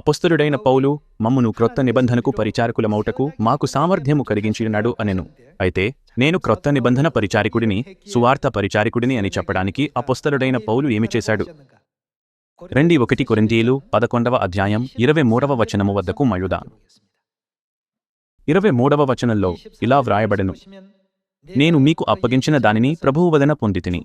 అపొస్తలుడైన పౌలు మమ్మును క్రొత్త నిబంధనకు పరిచారకులమౌటకు మాకు సామర్థ్యము కలిగించినాడు అనెను. అయితే నేను క్రొత్త నిబంధన పరిచారికుడిని సువార్త పరిచారికుడిని అని చెప్పడానికి అపొస్తలుడైన పౌలు ఏమి చేశాడు? రెండి ఒకటి కొరింథీయులు పదకొండవ అధ్యాయం ఇరవై మూడవ వచనము వద్దకు మయుదా ఇరవై మూడవ వచనంలో ఇలా వ్రాయబడెను. నేను మీకు అప్పగించిన దానిని ప్రభువు వదన పొందితిని.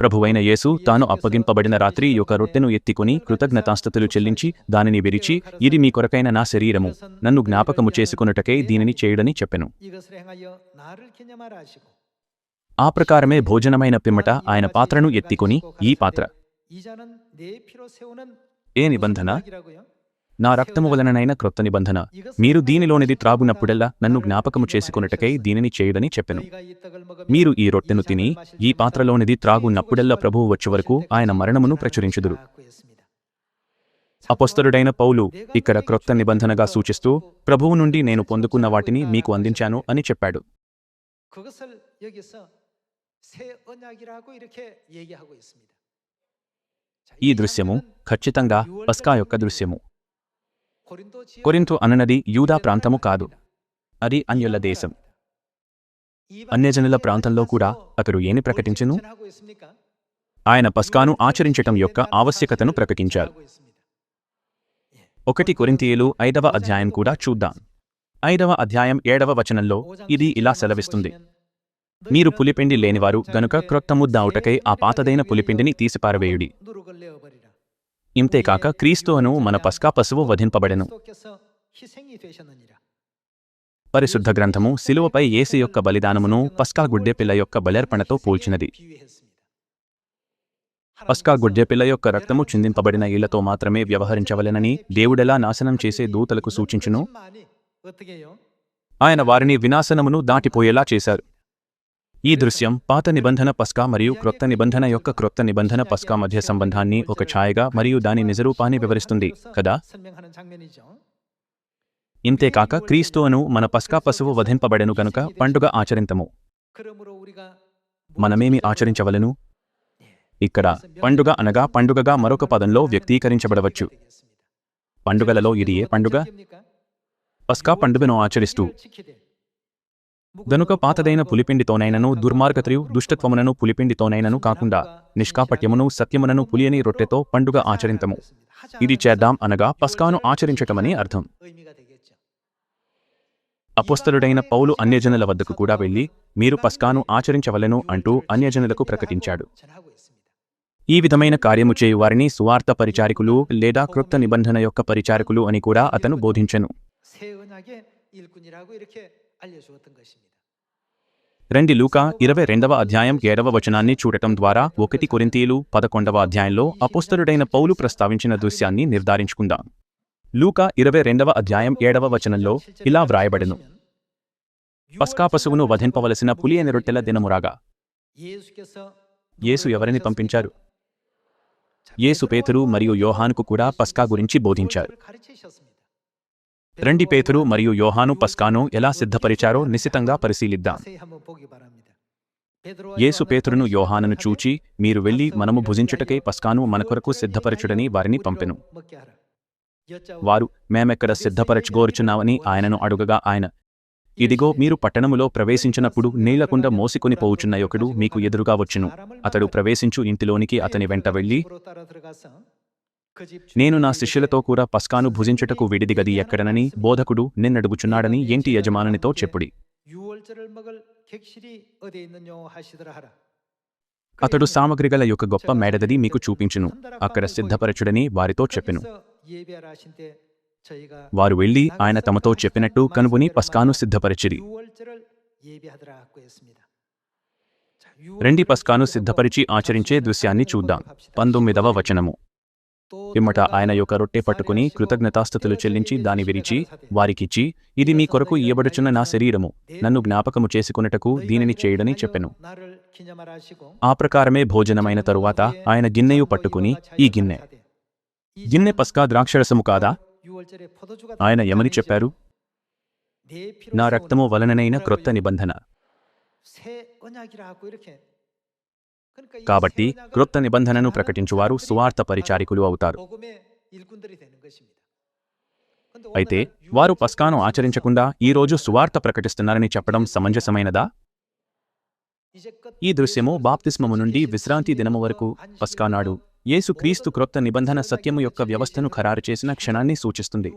ప్రభువైన యేసు తాను అప్పగింపబడిన రాత్రి యొక్క రొట్టెను ఎత్తికొని కృతజ్ఞతాస్థతులు చెల్లించి దానిని విరిచి ఇది మీ కొరకైన నా శరీరము. నన్ను జ్ఞాపకము చేసుకున్నటకే దీనిని చేయడని చెప్పెను. ఆ ప్రకారమే భోజనమైన పిమ్మట ఆయన పాత్రను ఎత్తికొని ఈ పాత్ర. ఏ నిబంధన? నా రక్తము వలననైన క్రొత్త నిబంధన. మీరు దీనిలోనిది త్రాగునప్పుడల్లా నన్ను జ్ఞాపకము చేసుకున్నటకై దీనిని చేయుడని చెప్పెను. మీరు ఈ రొట్టెను తిని ఈ పాత్రలోనిది త్రాగున్నప్పుడెల్లా ప్రభువు వచ్చే వరకు ఆయన మరణమును ప్రచురించుదురు. అపస్తరుడైన పౌలు ఇక్కడ క్రొత్త నిబంధనగా సూచిస్తూ ప్రభువు నుండి నేను పొందుకున్న వాటిని మీకు అందించాను అని చెప్పాడు. ఈ దృశ్యము ఖచ్చితంగా పస్కా యొక్క దృశ్యము. కొరింతు అననది యూదా ప్రాంతము కాదు. అది అన్యుల దేశం. అన్యజనుల ప్రాంతంలో కూడా అతడు ఏని ప్రకటించను? ఆయన పస్కాను ఆచరించటం యొక్క ఆవశ్యకతను ప్రకటించారు. ఒకటి కొరింతియలు ఐదవ అధ్యాయం కూడా చూద్దాం. ఐదవ అధ్యాయం ఏడవ వచనంలో ఇది ఇలా సెలవిస్తుంది. మీరు పులిపిండి లేనివారు గనుక క్రొత్త ముద్దావుటకై ఆ పాతదైన పులిపిండిని తీసిపారవేయుడి. ఇంతేకాక క్రీస్తు అను మన పస్కా పశువు వధింపబడెను. పరిశుద్ధ గ్రంథము సిలువపై ఏసు యొక్క బలిదానమును పస్కా గుడ్డెపిల్ల యొక్క బలర్పణతో పోల్చినది. పస్కా గుడ్డెపిల్ల యొక్క రక్తము చిందింపబడిన ఇళ్ళతో మాత్రమే వ్యవహరించవలెనని దేవుడెలా నాశనం చేసే దూతలకు సూచించును? ఆయన వారిని వినాశనమును దాటిపోయేలా చేశారు. ఈ దృశ్యం పాత నిబంధన పస్కా మరియు క్రొత్త నిబంధన యొక్క క్రొత్త నిబంధన పస్కా మధ్య సంబంధాన్ని ఒక ఛాయగా మరియు దాని నిజరూపాన్ని వివరిస్తుంది కదా? ఇంతేకాక క్రీస్తువును మన పస్కా పశువు వధింపబడెను గనుక పండుగ ఆచరింతము. మనమేమి ఆచరించవలను? ఇక్కడ పండుగ అనగా పండుగగా మరొక పదంలో వ్యక్తీకరించబడవచ్చు. పండుగలలో ఇది ఏ పండుగ? పస్కా పండుగను ఆచరిస్తూ. గనుక పాతదైన పులిపిండితోనైనను దుర్మార్గత్రియు దుష్టత్వమునను పులిపిండితోనైనను కాకుండా నిష్కాపట్యమును సత్యమునను పులియని రొట్టెతో పండుగ ఆచరింతము. ఇది చేద్దాం అనగా పస్కాను ఆచరించటమని అర్థం. అపుస్తలుడైన పౌలు అన్యజనుల వద్దకు కూడా వెళ్ళి మీరు పస్కాను ఆచరించవలను అంటూ అన్యజనులకు ప్రకటించాడు. ఈ విధమైన కార్యము చేయు వారిని సువార్త పరిచారికులు లేదా కృప్త నిబంధన యొక్క పరిచారకులు అని కూడా అతను బోధించను. 새 언약의 일꾼이라고 이렇게 알려주었던 것입니다. రెండి లూకా ఇరవై రెండవ అధ్యాయం ఏడవ వచనాన్ని చూడటం ద్వారా ఒకటి కొరింతీయులు పదకొండవ అధ్యాయంలో అపోస్తలుడైన పౌలు ప్రస్తావించిన దృశ్యాన్ని నిర్ధారించుకుందాం లూకా ఇరవై రెండవ అధ్యాయం ఏడవ వచనంలో ఇలా వ్రాయబడెను పస్కా పశువును వధింపవలసిన పులి అని రొట్టెల దినమురాగా 예수께서 యేసు ఎవరిని పంపించారు యేసు పేతురు మరియు యోహానుకు కూడా పస్కా గురించి బోధించారు 가르치셨습니다. రండి పేతురు మరియు యోహాను పస్కాను ఎలా సిద్ధపరిచారో నిశితంగా పరిశీలిద్దాం. యేసు పేతురును యోహానను చూచి మీరు వెళ్ళి మనము భుజించుటకై పస్కాను మన కొరకు సిద్ధపరచుడని వారిని పంపెను. వారు మేమెక్కడ సిద్ధపరచుగోరుచున్నామని ఆయనను అడుగగా ఆయన ఇదిగో మీరు పట్టణములో ప్రవేశించినప్పుడు నీళ్ళకుండ మోసికొని పోవుచున్న యొక్కడు మీకు ఎదురుగా వచ్చును. అతడు ప్రవేశించు ఇంటిలోనికి అతని వెంట వెళ్ళి నేను నా శిష్యులతో కూడా పస్కాను భుజించుటకు విడిదిగది ఎక్కడనని బోధకుడు నిన్నడుగుచున్నాడని ఏంటి యజమానునితో చెప్పుడి. అతడు సామగ్రిగల యొక్క గొప్ప మేడదది మీకు చూపించును. అక్కడ సిద్ధపరచుడని వారితో చెప్పెను. వారు వెళ్ళి ఆయన తమతో చెప్పినట్టు కనుగొని పస్కాను సిద్ధపరిచిరి. రెండి పస్కాను సిద్ధపరిచి ఆచరించే దృశ్యాన్ని చూద్దాం. పంతొమ్మిదవ వచనము. పిమ్మట ఆయన యొక్క రొట్టె పట్టుకుని కృతజ్ఞతాస్థుతులు చెల్లించి దాని విరిచి వారికిచ్చి ఇది మీ కొరకు ఇయ్యబడుచున్న నా శరీరము. నన్ను జ్ఞాపకము చేసుకునేటకు దీనిని చేయడని చెప్పెను. ఆ ప్రకారమే భోజనమైన తరువాత ఆయన గిన్నెయు పట్టుకుని ఈ గిన్నె. గిన్నె పస్కా ద్రాక్షరసము కాదా? ఆయన యమని చెప్పారు? నా రక్తము వలననైన క్రొత్త నిబంధన. కాబట్టి క్రొత్త నిబంధనను ప్రకటించువారు సువార్త పరిచారికులు అవుతారు. అయితే వారు పస్కాను ఆచరించకుండా ఈరోజు సువార్త ప్రకటిస్తున్నారని చెప్పడం సమంజసమైనదా? ఈ దృశ్యము బాప్తిస్మము నుండి విశ్రాంతి దినము వరకు పస్కానాడు యేసుక్రీస్తు క్రొత్త నిబంధన సత్యము యొక్క వ్యవస్థను ఖరారు చేసిన క్షణాన్ని సూచిస్తుంది.